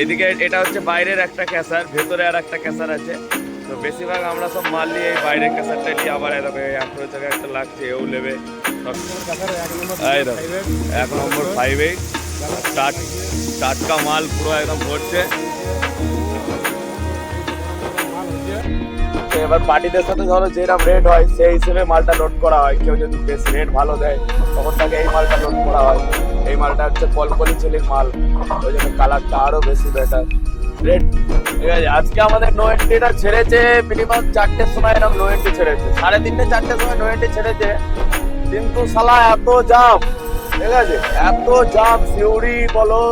এইদিকে এটা হচ্ছে বাইরের একটা ক্যাসার, ভেতরে আর একটা ক্যাসার আছে। তো বেশিরভাগ আমরা সব মাল নিয়ে এই বাইরের ক্যাসারটা নিয়ে আবার এরকম এই আঠেরো টাকা একটা লাগছে, এও নেবে। এক নম্বর ফাইভ এইট টাটকা মাল পুরো একদম ভরছে। তো এবার পার্টিদের সাথে ধরো যেরকম রেট হয়, সেই হিসেবে মালটা লোড করা হয়। কেউ যদি বেশ রেট ভালো দেয়, তখন তাকে এই মালটা লোড করা হয়। এই মালটা হচ্ছে কলকলি ছেলের মাল। ওই জন্য কালারটা আরও বেশি বেটার রেট ঠিক আছে, আজকে আমাদের নো এন্ট্রিটা ছেড়েছে মিনিমাম চারটের সময় এরকম নো এন্ট্রি ছেড়েছে। সাড়ে তিনটে চারটের সময় নো এন্ট্রি ছেড়েছে। কিন্তু শালা এত জাম ঠিক আছে, এত জাম সিউড়ি বলো,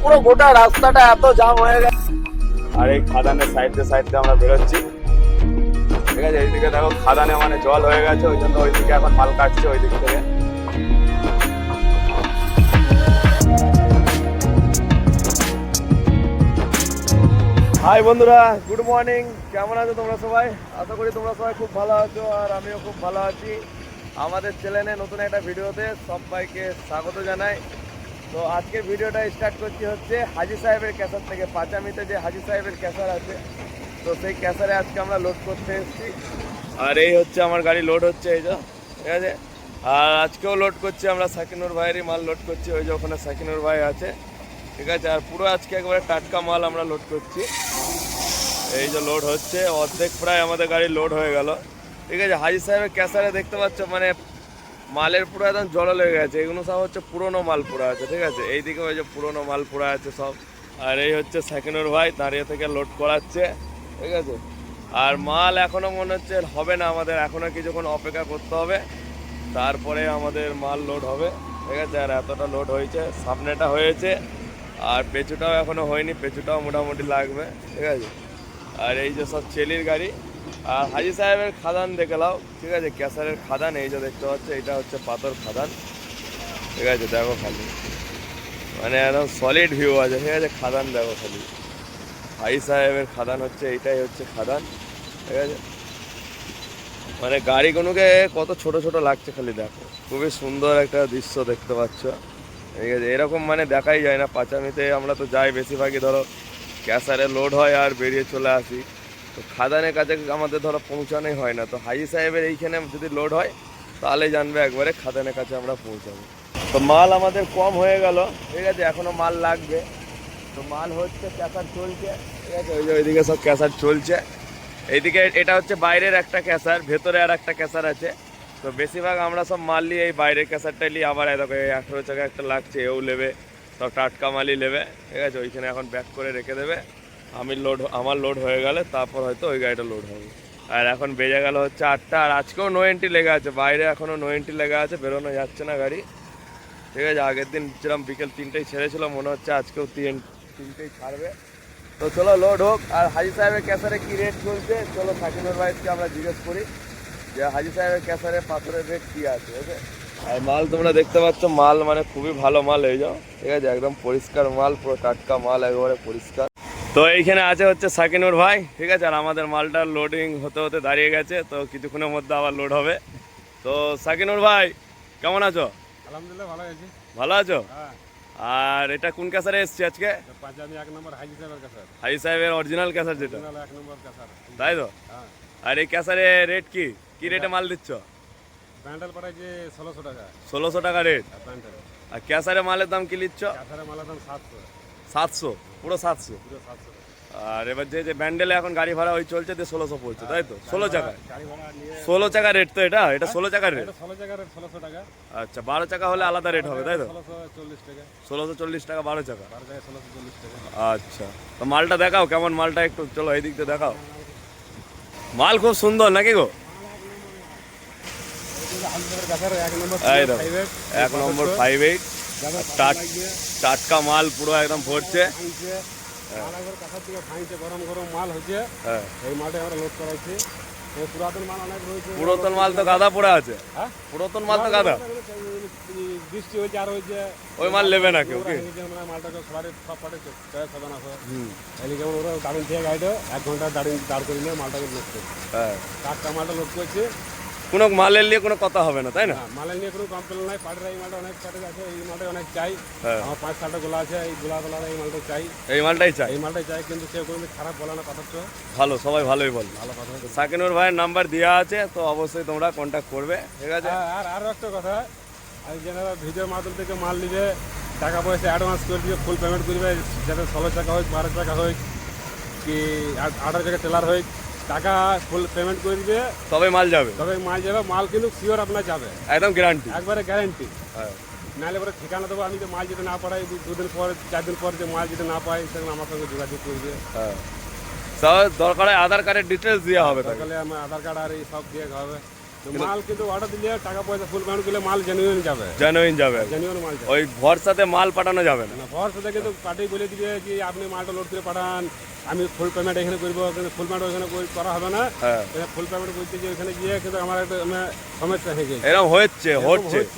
পুরো গোটা রাস্তাটা এত জাম হয়ে গেছে। আর এই খাদানের সাইড দিয়ে আমরা বেরোচ্ছি। ঠিক আছে, এইদিকে দেখো, খাদানে মানে জল হয়ে গেছে, ওই জন্য ওইদিকে এখন মাল কাটছে ওই দিক থেকে। হাই বন্ধুরা গুড মর্নিং কেমন আছো তোমরা সবাই? আশা করি তোমরা সবাই খুব ভালো আছো আর আমিও খুব ভালো আছি। আমাদের চ্যানেলে নতুন একটা ভিডিওতে সবাইকে স্বাগত জানাই। তো আজকে ভিডিওটা স্টার্ট করছি হচ্ছে হাজি সাহেবের ক্যাসার থেকে। পাঁচামিতে যে হাজি সাহেবের ক্যাসার আছে তো সেই ক্যাসারে আজকে আমরা লোড করতে এসেছি। আর এই হচ্ছে আমার গাড়ি লোড হচ্ছে, এই যে, ঠিক আছে? আর আজকেও লোড করছি আমরা সাকিনুর ভাইয়েরই মাল লোড করছি, ওই যে ওখানে সাকিনুর ভাই আছে, ঠিক আছে? আর পুরো আজকে একবারে টাটকা মাল আমরা লোড করছি। এই যে লোড হচ্ছে, অর্ধেক প্রায় আমাদের গাড়ি লোড হয়ে গেল। ঠিক আছে, হাজি সাহেবের ক্যাসারে দেখতে পাচ্ছ মানে মালের পুরো একদম জল লেগে গেছে, এগুলো সব হচ্ছে পুরনো মাল পুরো আছে, ঠিক আছে? এইদিকে ওই যে পুরনো মাল পুরো আছে সব। আর এই হচ্ছে সেকেন্ডর ভাই, দাঁড়িয়ে থেকে লোড করাচ্ছে। ঠিক আছে? আর মাল এখনও মনে হচ্ছে হবে না আমাদের। এখনও কিছুক্ষণ অপেক্ষা করতে হবে, তারপরে আমাদের মাল লোড হবে। ঠিক আছে? আর এতটা লোড হয়েছে, সামনেটা হয়েছে, আর পেছুটাও এখনও হয়নি পেছুটাও মোটামুটি লাগবে। ঠিক আছে? আর এই যে সব চেলির গাড়ি, আর হাজি সাহেবের খাদান দেখে লাও ঠিক আছে? ক্যাসারের খাদান, এই যে দেখতে পাচ্ছ, এটা হচ্ছে পাথর খাদান। ঠিক আছে? দেখো খালি। মানে একদম সলিড ভিউ আছে। ঠিক আছে? খাদান দেখো খালি। হাজি সাহেবের খাদান হচ্ছে, এইটাই হচ্ছে খাদান, ঠিক আছে? মানে গাড়িগুলোকে কত ছোট ছোট লাগছে খালি দেখো। খুবই সুন্দর একটা দৃশ্য দেখতে পাচ্ছ। ঠিক আছে, এরকম মানে দেখাই যায় না, পাঁচামিতে আমরা তো যাই বেশিরভাগই, ধরো, ক্যাসারে লোড হয় আর বেরিয়ে চলে আসি। তো খাদানের কাছে আমাদের ধরো পৌঁছানোই হয় না। তো হাজি সাহেবের এইখানে যদি লোড হয় তাহলে জানবে একবারে খাদানের কাছে আমরা পৌঁছাবো। তো মাল আমাদের কম হয়ে গেল, ঠিক আছে? এখনও মাল লাগবে। তো মাল হচ্ছে ক্যাসার চলছে। ঠিক আছে, ওই যে ওইদিকে সব ক্যাসার চলছে। এইদিকে এটা হচ্ছে বাইরের একটা ক্যাসার, ভেতরে আর একটা ক্যাসার আছে। তো বেশিরভাগ আমরা সব মাল নিয়ে এই বাইরের ক্যাসারটাই নিয়ে আবার দেখো, এই আঠেরো টাকা একটা লাগছে, এও নেবে। সব টাটকা মালই নেবে। ঠিক আছে, ওইখানে এখন ব্যাক করে রেখে দেবে। আমি লোড আমার লোড হয়ে গেলে তারপর হয়তো ওই গাড়িটা লোড হবে। আর এখন বেজে গেল হচ্ছে আটটা, আর আজকেও নো এন্ট্রি লেগে আছে। বাইরে এখনও নো এন্ট্রি লেগে আছে, বেরোনো যাচ্ছে না গাড়ি। ঠিক আছে, আগের দিন যেরকম বিকেল তিনটেই ছেড়েছিল, মনে হচ্ছে আজকেও তিন তিনটেই ছাড়বে। তো চলো লোড হোক। আর হাজি সাহেবের ক্যাসারে কি রেট চলছে? চলো সাকিনুর ভাইকে আমরা জিজ্ঞেস করি যে হাজি সাহেবের ক্যাসারে পাথরের রেট কি আছে ওকে আর মাল তোমরা দেখতে পাচ্ছ মাল মানে খুবই ভালো মাল এই যাও। ঠিক আছে একদম পরিষ্কার মাল পুরো টাটকা মাল একেবারে পরিষ্কার। তো এইখানে আছে হচ্ছে সাকিনুর ভাই ঠিক আছে? আর আমাদের মালটা লোডিং হতে হতে দাঁড়িয়ে গেছে তো কিছুক্ষণের মধ্যে আবার লোড হবে। তো সাকিনুর ভাই কেমন আছো? আলহামদুলিল্লাহ ভালো আছি। ভালো আছো? হ্যাঁ। আর এটা কোন ক্যাসারে এসছে আজকে? তো এক নম্বর হাজি সাহেবের কাছার হাজি সাহেবের অরিজিনাল ক্যাসার যেটা। এক নম্বর কাছার তাই তো? হ্যাঁ। আর এই ক্যাসারে রেট কি? কি রেটে মাল দিচ্ছ? ষোলোশো টাকা। ষোলোশো টাকা রেট আর প্যান্ডেল আর ক্যাসারে মালের দাম কি নিচ্ছ মালের দাম সাতশো। সাতশো পুরো সাতশো। পুরো সাতশো। আর এবার যে যে ব্যান্ডেলে এখন গাড়ি ভাড়া ওই চলছে দিয়ে ষোলোশো পড়ছে তাই তো? ষোলো চাকা ষোলো চাকা রেট তো এটা? এটা ষোলো চাকার রেট আচ্ছা বারো চাকা হলে আলাদা রেট হবে তাই তো? ষোলোশো চল্লিশ টাকা। বারো চাকা। আচ্ছা তো মালটা দেখাও কেমন মালটা একটু চলো এই দিক দিয়ে দেখাও। মাল খুব সুন্দর নাকি গো? এক নম্বর ফাইভ এইট টাটকা মাল পুরো একদম ভরছে। থেকে ভাঙছে গরম গরম মাল হ্যাঁ। এই মালটা আমরা লোড করাইছি। এই পুরাতন মাল অনেক রয়েছে। পুরাতন মাল তো গাদা পড়ে আছে। হ্যাঁ? পুরাতন মাল তো গাদা। বৃষ্টি হয়েছে আর হয়েছে ওই মাল নেবে না কেউ মালটাকে সবারই সব পাটে ওরা দাঁড়িয়ে থেকে গাড়িটা এক ঘণ্টা দাঁড়িয়ে দাঁড় করে নিয়ে মালটাকে লোড করছে। হ্যাঁ। টাটকা মালটা লোড করছে। কোনো মালের নিয়ে কোনো কথা হবে না তাই না? না, মালের নিয়ে কোনো কমপ্লেন নাই। পাটের এই মালটা অনেক পাটের আছে এই মালটা অনেক চাই। হ্যাঁ। আমার পাঁচ সাতটা গোলা আছে এই গোলা গোলা এই মালটা চাই। এই মালটাই চাই? এই মালটাই চাই কিন্তু কেউ কোনো খারাপ বলে না কথা তো ভালো সবাই ভালোই বল। ভালো কথা সাকিনুর ভাইয়ের নাম্বার দেওয়া আছে তো অবশ্যই তোমরা কন্ট্যাক্ট করবে ঠিক আছে? আর- আর আরও একটা কথা আর যারা ভিডিওর মাধ্যম থেকে মাল নিবে টাকা পয়সা অ্যাডভান্স করে দিবে ফুল পেমেন্ট করবে যাতে ষোলো টাকা হোক বারো টাকা হোক কি আঠারো টাকা টেলার হোক টাকা ফুল পেমেন্ট করে দিবে। তবে মাল যাবে। তবে মাল যাবে মাল কিন্তু শিওর আপনার যাবে। একদম গ্যারান্টি একবারে গ্যারান্টি হ্যাঁ। নাহলে পরে ঠিকানা দেবো আমি যে মাল যদি না পারাই দুদিন পর চার দিন পর যে মাল যদি না পাই সেখানে আমার সঙ্গে যোগাযোগ করবে হ্যাঁ। সব দরকার আধার কার্ডের ডিটেলস দেওয়া হবে তাহলে আমার আধার কার্ড আর এই সব দিয়ে হবে। মাল কিন্তু অর্ডার দিলে টাকা পয়সা ফুল পেমেন্ট করলে মাল জেনুইন যাবে। জেনুইন যাবে। জেনুইন মাল যাবে। ওই ভরসাতে মাল পাঠানো যাবে না। না কিন্তু পার্টি বলে দিবে যে আপনি মালটা লোড করে পাঠান আমি ফুল পেমেন্ট এখানে করব কিন্তু ফুল পেমেন্ট ওখানে করা হবে না। হ্যাঁ। ফুল পেমেন্ট করতে যে ওখানে গিয়ে কিন্তু আমার একটা মানে সমস্যা হয়ে গেছে। এরকম হচ্ছে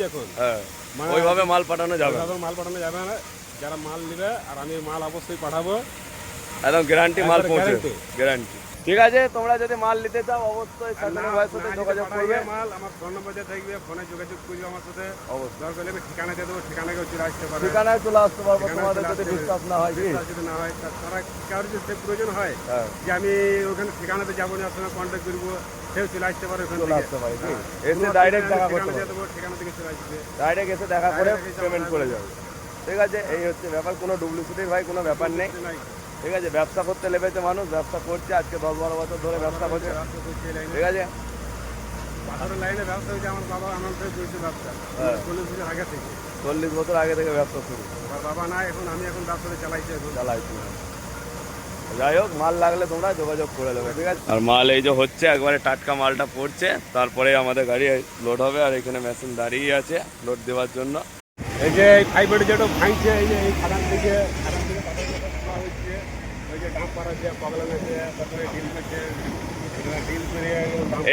এখন। হ্যাঁ। মানে- ওইভাবে মাল পাঠানো যাবে। মাল পাঠানো যাবে না। যারা মাল নেবে আর আমি মাল অবশ্যই পাঠাবো। একদম গ্যারান্টি মাল পৌঁছে গ্যারান্টি ঠিক আছে তোমরা যদি মাল নিতে চাও অবশ্যই সাকিনুর ভাইয়ের সাথে যোগাযোগ করবে। মাল আমার ফোন নম্বর থাকবে ফোনে যোগাযোগ করবে আমার সাথে। অবশ্যই। দরকার হলে ঠিকানা দিয়ে দেবো ঠিকানা কেউ চলে আসতে পারে। ঠিকানায় চলে আসতে পারব তোমাদের যদি বিশ্বাস না হয় বিশ্বাস যদি না হয় তারা কারোর যদি প্রয়োজন হয় হ্যাঁ। যে আমি ওখানে ঠিকানাতে যাব না আপনার কন্ট্যাক্ট করব সেও চলে আসতে পারে ওখান চলে আসতে পারে হ্যাঁ। এসে ডাইরেক্ট দেখা করতে ঠিকানা পারবে। দেবো ঠিকানা থেকে চলে আসবে। ডাইরেক্ট এসে দেখা করে পেমেন্ট করে যাবে। ঠিক আছে এই হচ্ছে ব্যাপার কোনো ডুপ্লিসিটির ভাই কোনো ব্যাপার নাই। ঠিক আছে ব্যবসা করতে লেগেছে মানুষ ব্যবসা করছে আজকে দশ বারো বছর ধরে ব্যবসা করছে। ঠিক আছে? লাইনে ব্যবসা হয়েছে আমার বাবা আমার ব্যবসা। হ্যাঁ। চল্লিশ বছর আগে থেকে। চল্লিশ বছর আগে থেকে ব্যবসা শুরু। আমার বাবা নাই এখন আমি এখন ব্যবসাটা চালাইছি এখন। চালাইছি। যাই হোক মাল লাগলে তোমরা যোগাযোগ করে নেবে ঠিক আছে? আর মাল এই যে হচ্ছে একবারে টাটকা মালটা পড়ছে তারপরে আমাদের গাড়ি লোড হবে আর এখানে মেশিন দাঁড়িয়ে আছে লোড দেওয়ার জন্য। এই যে এই ফাইবার যেটা ভাঙছে এই যে এই খাদান থেকে খাদান থেকে পাথর যেটা তোলা হচ্ছে ওই যে ডাম্পার আছে প্রবলেম আছে তারপরে ডিল করছে ডিল করে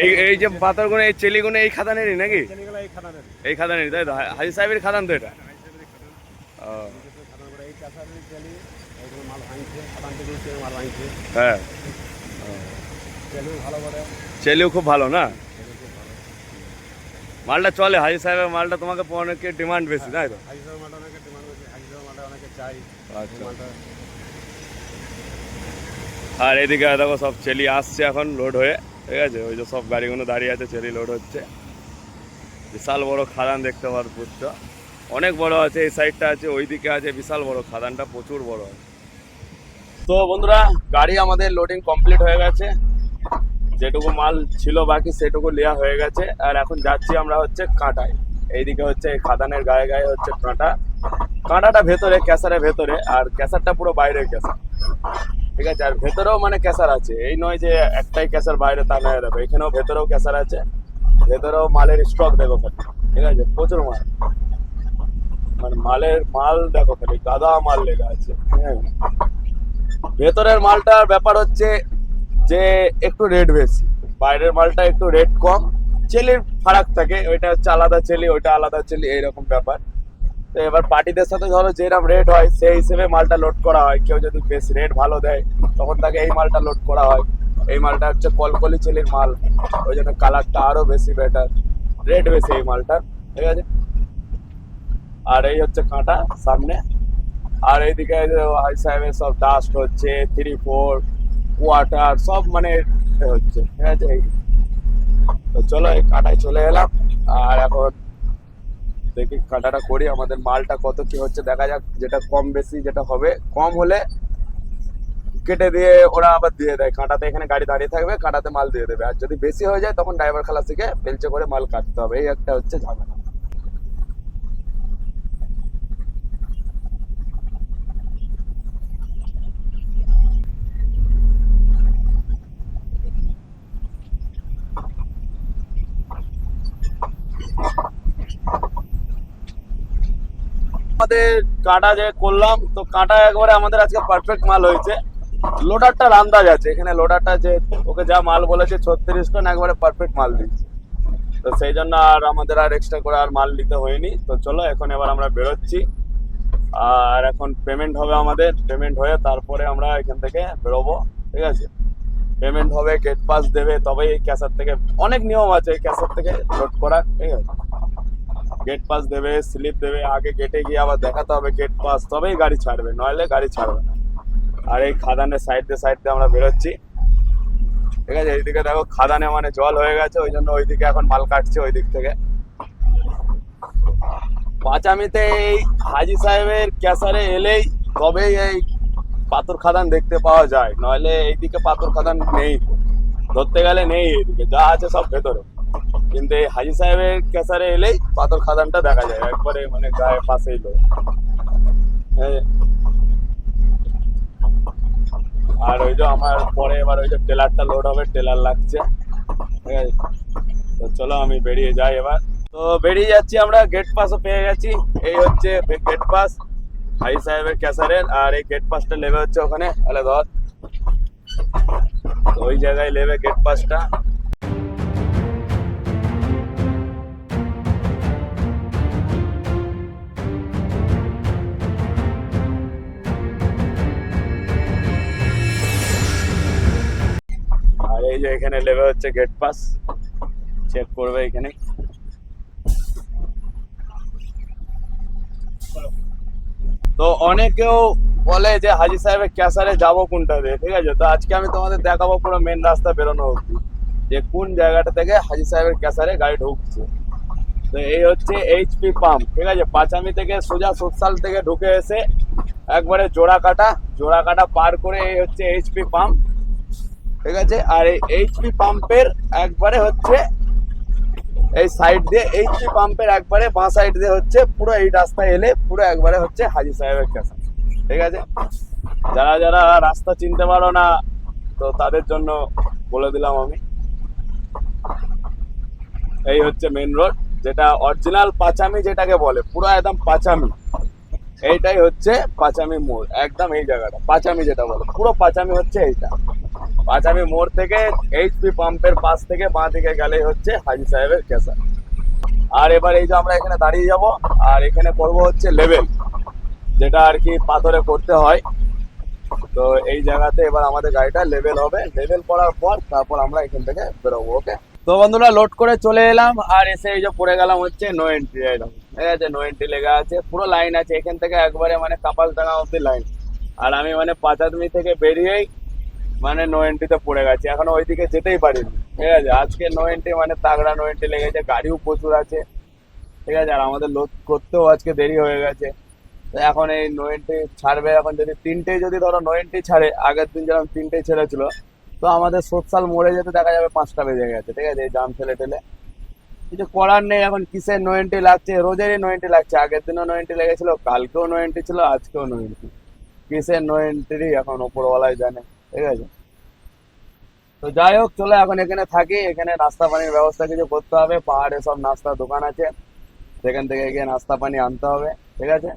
এই এই যে পাথরগুলো এই চেলিগুলো এই খাদানেরই নাকি? এই খাদানেরই তাই তো? হাজি সাহেবের খাদান তো এটা? হ্যাঁ। চেলিও খুব ভালো না? মালটা চলে হাজি সাহেবের মালটা তোমাকে অনেকে ডিমান্ড বেশি তাই তো? হাজির মালটা অনেকে ডিমান্ড হাজির মালটা অনেকে চাই। আচ্ছা। মালটা আর এদিকে দেখো সব চেলি আসছে এখন লোড হয়ে, ঠিক আছে? ওই যে সব গাড়িগুলো দাঁড়িয়ে আছে, চেলি লোড হচ্ছে। বিশাল বড় খাদান দেখতে পার বুঝছ অনেক বড় আছে, এই সাইডটা আছে ওই দিকে আছে বিশাল বড় খাদানটা, প্রচুর বড় আছে। তো বন্ধুরা, গাড়ি আমাদের লোডিং কমপ্লিট হয়ে গেছে। যেটুকু মাল ছিল বাকি, সেটুকু নেওয়া হয়ে গেছে। আর এখন যাচ্ছি আমরা হচ্ছে কাঁটায়। এইদিকে হচ্ছে এই খাদানের গায়ে গায়ে হচ্ছে কাঁটা। কাঁটাটা ভেতরে, ক্যাসারের ভেতরে, আর ক্যাসারটা পুরো বাইরের ক্যাসার। ঠিক আছে, আর ভেতরেও মানে ক্যাসার আছে। এই নয় যে একটাই ক্যাসার বাইরে তা নয় দেখো এখানেও ভেতরেও ক্যাসার আছে, ভেতরেও মালের স্টক দেখো খালি, ঠিক আছে? প্রচুর মাল। মানে মালের মাল দেখো খালি, গাদা মাল লেগে আছে হ্যাঁ ভেতরের মালটার ব্যাপার হচ্ছে যে একটু রেট বেশি, বাইরের মালটা একটু রেট কম, চেলির ফারাক থাকে, ওইটা হচ্ছে আলাদা চেলি, ওইটা আলাদা চেলি, এইরকম ব্যাপার। তো এবার পার্টিদের সাথে ধরো যেরকম রেট হয়, সেই হিসেবে মালটা লোড করা হয়। কেউ যদি বেশ রেট ভালো দেয়, তখন তাকে এই মালটা লোড করা হয়। এই মালটা হচ্ছে কলকলি চেলির মাল। ওই জন্য কালারটা আরও বেশি বেটার রেট বেশি এই মালটার, ঠিক আছে? আর এই হচ্ছে কাঁটা সামনে। আর এইদিকে হাই সাহেবের সব ডাস্ট হচ্ছে থ্রি ফোর কোয়ার্টার সব মানে হচ্ছে, ঠিক আছে? এই। তো চলো, এই কাঁটায় চলে এলাম। আর এখন দেখি কাটাটা করি, আমাদের মালটা কত কি হচ্ছে দেখা যাক, যেটা কম বেশি যেটা হবে। কম হলে কেটে দিয়ে ওরা আবার দিয়ে দেয়। কাঁটাতে এখানে গাড়ি দাঁড়িয়ে থাকবে, কাঁটাতে মাল দিয়ে দেবে। আর যদি বেশি হয়ে যায়, তখন ড্রাইভার খালাসিকে বেলচে করে মাল কাটতে হবে। এই একটা হচ্ছে ঝামেলা। আমাদের কাঁটা যে করলাম, তো কাঁটা একবারে আমাদের আজকে পারফেক্ট মাল হয়েছে। লোডারটার আন্দাজ আছে, এখানে লোডারটা যে ওকে যা মাল বলেছে, ছত্রিশ টন একবারে পারফেক্ট মাল দিচ্ছে। তো সেই জন্য আর আমাদের আর এক্সট্রা করে আর মাল নিতে হয়নি। তো চলো, এখন এবার আমরা বেরোচ্ছি। আর এখন পেমেন্ট হবে আমাদের পেমেন্ট হয়ে তারপরে আমরা এখান থেকে বেরোবো, ঠিক আছে? পেমেন্ট হবে গেট পাস দেবে, তবেই এই ক্যাসার থেকে অনেক নিয়ম আছে, এই ক্যাসার থেকে লোড করা, ঠিক আছে? গেট পাস দেবে স্লিপ দেবে, আগে গেটে গিয়ে আবার দেখাতে হবে গেট পাস তবেই গাড়ি ছাড়বে, নইলে গাড়ি ছাড়বে না। আর এই খাদানের সাইড দিয়ে সাইড দিয়ে আমরা বেরোচ্ছি। ঠিক আছে, এইদিকে দেখো খাদানে মানে জল হয়ে গেছে, ওই জন্য ওইদিকে এখন মাল কাটছে ওই দিক থেকে। পাঁচামিতে এই হাজি সাহেবের ক্যাসারে এলেই তবেই এই পাথর খাদান দেখতে পাওয়া যায়, নইলে এইদিকে পাথর খাদান নেই। ধরতে গেলে নেই এইদিকে যা আছে সব ভেতরে। কিন্তু এই হাজি সাহেবের ক্যাসারে এলেই পাথর খাদানটা দেখা যায়, একবারে মানে গায়ে পাশেই লোক এই- আর ওই যে আমার পরে এবার ওই যে টেলারটা লোড হবে, টেলার লাগছে। ঠিক আছে। তো চলো আমি বেরিয়ে যাই এবার। তো বেরিয়ে যাচ্ছি আমরা গেট পাসও পেয়ে গেছি। এই হচ্ছে গেট পাস হাই সাহেবের ক্যাসারের, আর এই গেট পাসটা নেবে হচ্ছে ওখানে। তাহলে ধর। তো ওই জায়গায় নেবে গেট পাসটা যে এখানে নেবে হচ্ছে গেট পাস চেক করবে এখানে। তো অনেকেও বলে যে হাজি সাহেবের ক্যাসারে যাব কোনটা দিয়ে, ঠিক আছে? তো আজকে আমি তোমাদের দেখাবো পুরো মেন রাস্তা বেরোনো অব্দি যে কোন জায়গাটা থেকে হাজি সাহেবের ক্যাসারে গাড়ি ঢুকছে। তো এই হচ্ছে এইচপি পাম্প ঠিক আছে? পাঁচামি থেকে সোজা সোশ্যাল থেকে ঢুকে এসে একবারে জোড়া কাটা জোড়া কাটা পার করে এই হচ্ছে এইচপি পাম্প ঠিক আছে? আর এই এইচপি পাম্পের একবারে হচ্ছে এই সাইড দিয়ে এইচপি পাম্পের একবারে বাঁ সাইড দিয়ে হচ্ছে পুরো এই রাস্তায় এলে পুরো একবারে হচ্ছে হাজি সাহেবের কাছে। ঠিক আছে? যারা যারা রাস্তা চিনতে পারো না, তো তাদের জন্য বলে দিলাম আমি। এই হচ্ছে মেন রোড যেটা অরিজিনাল পাঁচামি যেটাকে বলে, পুরো একদম পাঁচামি। এইটাই হচ্ছে পাঁচামি মোড়, একদম এই জায়গাটা, পাঁচামি যেটা বলে, পুরো পাঁচামি হচ্ছে এইটা। পাঁচামি মোড় থেকে এইচপি পাম্পের পাশ থেকে বাঁ দিকে গেলেই হচ্ছে হাজি সাহেবের কেসার আর এবার এই যে আমরা এখানে দাঁড়িয়ে যাব, আর এখানে করব হচ্ছে লেভেল যেটা আর কি পাথরে করতে হয়। তো এই জায়গাতে এবার আমাদের গাড়িটা লেভেল হবে। লেভেল করার পর তারপর আমরা এখান থেকে বেরোবো ওকে তো বন্ধুরা লোড করে চলে এলাম, আর এসে এই যে পড়ে গেলাম হচ্ছে নো এন্ট্রি একদম ঠিক আছে নো এন্ট্রি লেগে আছে, পুরো লাইন আছে, এখান থেকে একবারে মানে কাপাল ডাঙা অব্দি লাইন আর আমি মানে পাঁচাদমি থেকে বেরিয়েই মানে নো এন্ট্রিতে পড়ে গেছে এখনও ওইদিকে যেতেই পারিনি ঠিক আছে আজকে নো এন্ট্রি মানে তাগড়া নো এন্ট্রি লেগেছে গাড়িও প্রচুর আছে ঠিক আছে আর আমাদের লোড করতেও আজকে দেরি হয়ে গেছে তো এখন এই নো এন্ট্রি ছাড়বে এখন যদি তিনটে যদি ধরো নো এন্ট্রি ছাড়ে আগের দিন যেরকম তিনটে ছেড়েছিল তো আমাদের সোশ্যাল মোড়ে যেতে দেখা যাবে পাঁচটা বেজে গেছে ঠিক আছে এই জাম ঠেলে ঠেলে কিছু করার নেই এখন কিসের নো এন্ট্রি লাগছে রোজেরই নো এন্ট্রি লাগছে আগের দিনও নো এন্ট্রি লেগেছিল কালকেও নো এন্ট্রি ছিল আজকেও নো এন্ট্রি কিসের নো এন্ট্রি এখন ওপরওয়ালাই জানে ঠিক আছে? তো যাই হোক, চলে এখন এখানে থাকি। এখানে নাস্তা পানির ব্যবস্থা কিছু করতে হবে। পাহাড়ে সব নাস্তার দোকান আছে। সেখান থেকে গিয়ে নাস্তা পানি আনতে হবে, ঠিক আছে?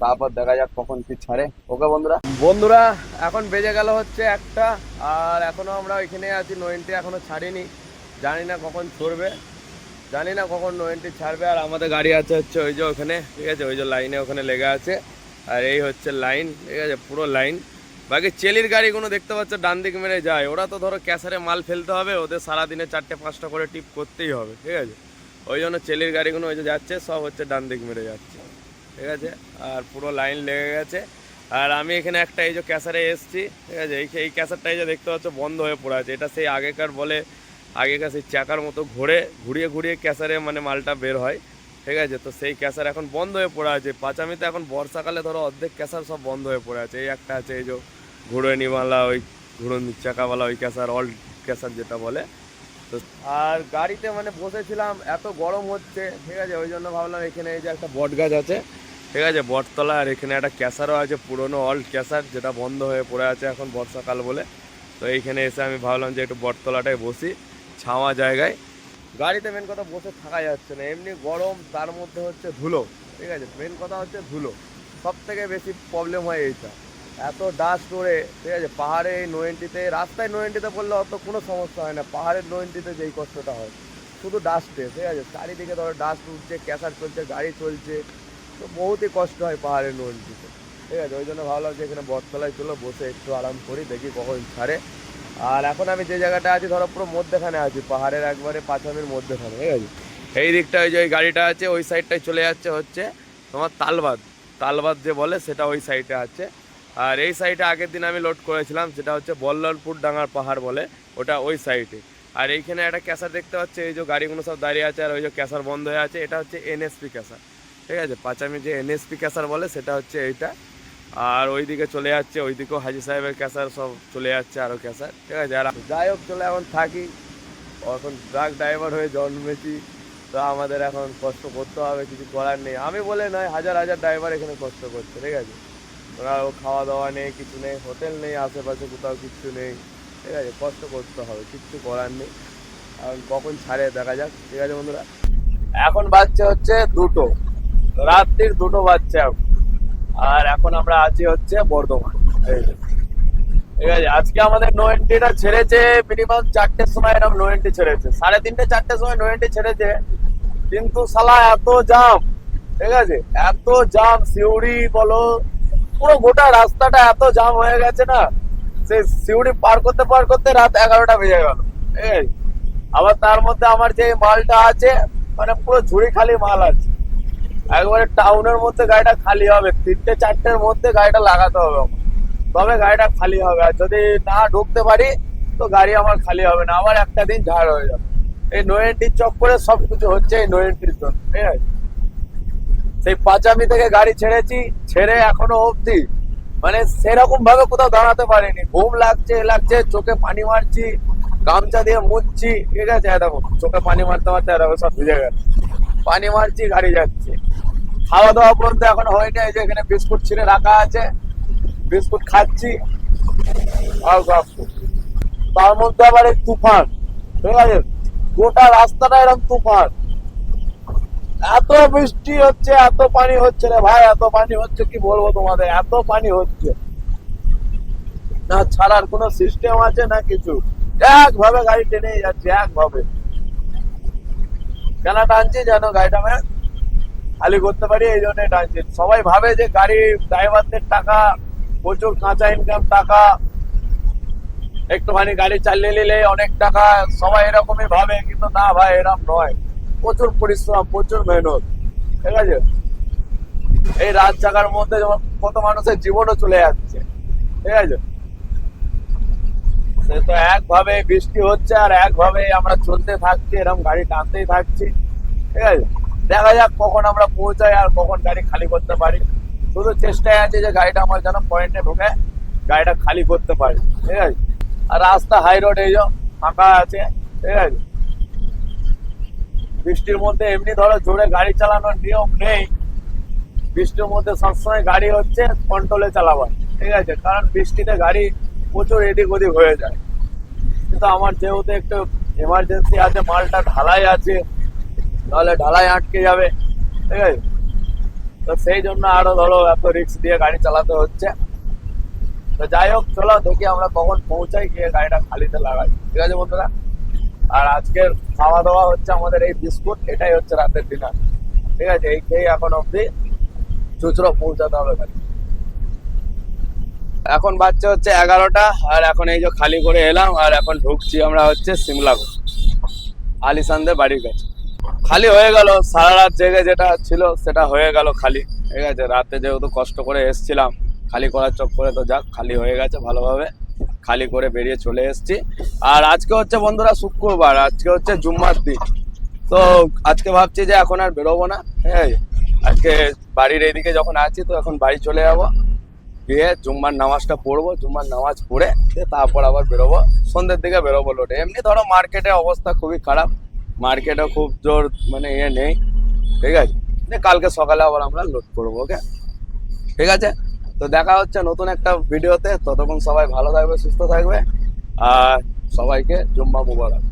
তারপর দেখা যাক কখন কি ছাড়ে। ওকে, বন্ধুরা? বন্ধুরা, এখন বেজে গেল হচ্ছে একটা, আর এখনও আমরা ওইখানে আছি। নোয়েন্টি এখনও ছাড়িনি। জানি না কখন ছড়বে। জানি না কখন নোয়েন্টি ছাড়বে। আর আমাদের গাড়ি আছে হচ্ছে ওই যে ওখানে, ঠিক আছে? ওই যে লাইনে ওখানে লেগে আছে। আর এই হচ্ছে লাইন, ঠিক আছে? পুরো লাইন। বাকি চেলির গাড়িগুলো দেখতে পাচ্ছ, ডান দিক মেরে যায়। ওরা তো ধরো ক্যাসারে মাল ফেলতে হবে, ওদের সারাদিনে চারটে, পাঁচটা করে টিপ করতেই হবে, ঠিক আছে? ওই জন্য চেলির গাড়িগুলো ওই যে যাচ্ছে, সব হচ্ছে ডান দিক মেরে যাচ্ছে, ঠিক আছে? আর পুরো লাইন লেগে গেছে। আর আমি এখানে একটা এই যে ক্যাসারে এসছি, ঠিক আছে? এই এই ক্যাসারটা এই যে দেখতে পাচ্ছ, বন্ধ হয়ে পড়ে আছে। এটা সেই আগেকার বলে, আগেকার সেই চাকার মতো ঘুরে, ঘুরিয়ে ঘুরিয়ে ক্যাসারে মানে মালটা বের হয়, ঠিক আছে? তো সেই ক্যাসার এখন বন্ধ হয়ে পড়ে আছে। পাঁচামিতে এখন বর্ষাকালে ধরো অর্ধেক ক্যাসার সব বন্ধ হয়ে পড়ে আছে। এই একটা আছে, এই যে ঘুরোনিওয়ালা ওই ঘুরোনি চাকাওয়ালা, ওই ক্যাসার অল ক্যাসার যেটা বলে। তো আর গাড়িতে মানে বসেছিলাম, এত গরম হচ্ছে, ঠিক আছে? ওই জন্য ভাবলাম এখানে এই যে একটা বট গাছ আছে, ঠিক আছে? বটতলা, আর এখানে একটা ক্যাসারও আছে, পুরনো অল্ড ক্যাসার, যেটা বন্ধ হয়ে পড়ে আছে এখন বর্ষাকাল বলে। তো এইখানে এসে আমি ভাবলাম যে একটু বটতলাটায় বসি, ছাওয়া জায়গায়। গাড়িতে মেন কথা বসে থাকা যাচ্ছে না, এমনি গরম, তার মধ্যে হচ্ছে ধুলো, ঠিক আছে? মেন কথা হচ্ছে ধুলো সব থেকে বেশি প্রবলেম হয় এইটা। এত ডাস্ট ওড়ে ঠিক আছে? পাহাড়ে এই নোয়েন্টিতে, রাস্তায় নোয়েন্টিতে পড়লে অত কোনো সমস্যা হয় না। পাহাড়ের নোয়েন্টিতে যেই কষ্টটা হয়, শুধু ডাস্টে ঠিক আছে? চারিদিকে ধরো ডাস্ট উঠছে, ক্যাসার চলছে, গাড়ি চলছে, তো বহুতই কষ্ট হয় পাহাড়ের নোয়েন্টিতে, ঠিক আছে? ওই জন্য ভাবলাম যে এখানে বটতলায় চলো, বসে একটু আরাম করি, দেখি কখন ছাড়ে। আর এখন আমি যে জায়গাটা আছি, ধরো পুরো মধ্যেখানে আছি, পাহাড়ের একবারে পাঁচামির মধ্যেখানে, ঠিক আছে? এই দিকটা ওই যে ওই গাড়িটা আছে, ওই সাইডটায় চলে যাচ্ছে হচ্ছে তোমার তালবাদ। তালবাদ যে বলে, সেটা ওই সাইডে আছে। আর এই সাইডে আগের দিন আমি লোড করেছিলাম, সেটা হচ্ছে বল্ললপুর ডাঙ্গার পাহাড় বলে, ওটা ওই সাইডে আর এইখানে একটা ক্যাসার দেখতে পাচ্ছি, এই যে গাড়িগুলো সব দাঁড়িয়ে আছে আর ওই যে ক্যাসার বন্ধ হয়ে আছে, এটা হচ্ছে এনএসপি ক্যাসার। ঠিক আছে? পাঁচামি যে এনএসপি ক্যাসার বলে, সেটা হচ্ছে এইটা। আর ওইদিকে চলে যাচ্ছে, ওইদিকেও হাজি সাহেবের ক্যাসার সব চলে যাচ্ছে আরও ক্যাসার। ঠিক আছে? আর যাই হোক, চলে এখন থাকি। এখন ট্রাক ড্রাইভার হয়ে জন্মেছি, তো আমাদের এখন কষ্ট করতে হবে, কিছু করার নেই। আমি বলে নয়, হাজার হাজার ড্রাইভার এখানে কষ্ট করছে, ঠিক আছে? ওরা খাওয়া দাওয়া নেই, কিছু নেই, হোটেল নেই, আশেপাশে কোথাও কিচ্ছু নেই। ঠিক আছে, কষ্ট করতে হবে, কিচ্ছু করার নেই। এখন কখন ছাড়ে, দেখা যাক। ঠিক আছে, বন্ধুরা? এখন বাচ্চা হচ্ছে দুটো। রাত্রির দুটো বাচ্চা আর এখন আমরা আছি হচ্ছে বর্ধমান। ঠিক আছে, আজকে আমাদের নো এন্ট্রিটা ছেড়েছে মিনিমাম চারটের সময় এরকম নো এন্ট্রি ছেড়েছে। সাড়ে তিনটে চারটের সময় নো এন্ট্রি ছেড়েছে। কিন্তু সালা এত জাম ঠিক আছে, এত জাম সিউড়ি বলো পুরো গোটা রাস্তাটা এত জাম হয়ে গেছে না সে সিউড়ি পার করতে পার করতে রাত এগারোটা বেজে গেল। আছে আবার তার মধ্যে আমার যে মালটা আছে মানে পুরো ঝুড়ি খালি মাল আছে। একবারে টাউনের মধ্যে গাড়িটা খালি হবে, তিনটে চারটের মধ্যে গাড়িটা লাগাতে হবে। তবে গাড়িটা খালি হবে, আর যদি না ঢুকতে পারি, তো গাড়ি আমার খালি হবে না আমার একটা দিন ঝাড় হয়ে যাবে। এই নোয়েন্টির চক্করে সব কিছু হচ্ছে এই নোয়েন্টির জন্য, ঠিক আছে? সেই পাঁচামি থেকে গাড়ি ছেড়েছি, ছেড়ে এখনও অবধি। মানে সেরকম ভাবে কোথাও দাঁড়াতে পারিনি। ঘুম লাগছে লাগছে, চোখে পানি মারছি, গামছা দিয়ে মুছছি, ঠিক আছে? দেখো, চোখে পানি মারতে মারতে দেখো সব ভিজে গেছে। পানি মারছি, গাড়ি যাচ্ছে। খাওয়া দাওয়া পর্যন্ত এখন হয়নি, এই যে এখানে বিস্কুট ছিঁড়ে রাখা আছে। বিস্কুট খাচ্ছি। তার মধ্যে আবার এই তুফান, ঠিক আছে? গোটা রাস্তাটা এরকম তুফান। এত বৃষ্টি হচ্ছে, এত পানি হচ্ছে রে ভাই, এত পানি হচ্ছে, কি বলব তোমাদের? এত পানি হচ্ছে। না, ছাড়ার কোনো সিস্টেম আছে না কিছু? একভাবে গাড়ি টেনে যাচ্ছে, একভাবে। কেন টানছি জানো গাড়িটা আমি খালি করতে পারি, এই জন্য টানছি। সবাই ভাবে যে গাড়ি ড্রাইভারদের টাকা, প্রচুর কাঁচা ইনকাম টাকা। একটুখানি গাড়ি চালিয়ে নিলে অনেক টাকা, সবাই এরকমই ভাবে, কিন্তু না ভাই এরকম নয়। প্রচুর পরিশ্রম, প্রচুর মেহনত, ঠিক আছে? এই রাত জাগার মধ্যে যেমন কত মানুষের জীবনও চলে যাচ্ছে, ঠিক আছে? সে তো একভাবে বৃষ্টি হচ্ছে আর একভাবে আমরা চলতে থাকছি এরকম গাড়ি টানতেই থাকছি, ঠিক আছে? দেখা যাক কখন আমরা পৌঁছাই আর কখন গাড়ি খালি করতে পারি। শুধু চেষ্টায় আছে যে গাড়িটা আমার যেন পয়েন্টে ঢুকে, গাড়িটা খালি করতে পারি, ঠিক আছে? আর রাস্তা, হাই রোড, এই ফাঁকা আছে, ঠিক আছে? বৃষ্টির মধ্যে এমনি ধরো জোরে গাড়ি চালানোর নিয়ম নেই। বৃষ্টির মধ্যে সবসময় গাড়ি হচ্ছে কন্ট্রোলে চালাবার, ঠিক আছে? কারণ বৃষ্টিতে গাড়ি প্রচুর এদিক ওদিক হয়ে যায়। কিন্তু আমার যেহেতু একটু এমার্জেন্সি আছে, মালটা ঢালাই আছে, তাহলে ঢালাই আটকে যাবে, ঠিক আছে? তো সেই জন্য আরও ধরো এত রিক্স দিয়ে গাড়ি চালাতে হচ্ছে। তো যাই হোক, চলো দেখি আমরা কখন পৌঁছাই, গিয়ে গাড়িটা খালিতে লাগাই। ঠিক আছে বন্ধুরা? আর আজকের খাওয়া দাওয়া হচ্ছে আমাদের এই বিস্কুট, এটাই হচ্ছে রাতের ডিনার ঠিক আছে? এই খেয়ে এখন অবধি চুচড়ো পৌঁছাতে হবে এখন। বাচ্চা হচ্ছে এগারোটা, আর এখন এই যে খালি করে এলাম, আর এখন ঢুকছি আমরা হচ্ছে সিমলাগঞ্জ আলিসানদের বাড়ির কাছে খালি হয়ে গেল, সারা রাত জেগে যেটা ছিল সেটা হয়ে গেল খালি। ঠিক আছে? রাতে যেহেতু কষ্ট করে এসছিলাম, খালি করার চক্করে তো যাক, খালি হয়ে গেছে ভালোভাবে। খালি করে বেরিয়ে চলে এসেছি। আর আজকে হচ্ছে বন্ধুরা শুক্রবার, আজকে হচ্ছে জুম্মার দিন। তো আজকে ভাবছি যে এখন আর বেরোবো না হ্যাঁ আজকে বাড়ির এইদিকে যখন আছি তো এখন বাড়ি চলে যাব। গিয়ে জুম্মার নামাজটা পড়ব, জুম্মার নামাজ পড়ে তারপর আবার বেরোবো। সন্ধ্যের দিকে বেরোবো লোটে এমনি ধরো মার্কেটের অবস্থা খুবই খারাপ। মার্কেটে খুব জোর মানে ইয়ে নেই, ঠিক আছে? কালকে সকালে আবার আমরা লোড করব, ওকে? ঠিক আছে? তো দেখা হচ্ছে নতুন একটা ভিডিওতে। ততক্ষণ সবাই ভালো থাকবে, সুস্থ থাকবে। আর সবাইকে জুম্মা মুবারক।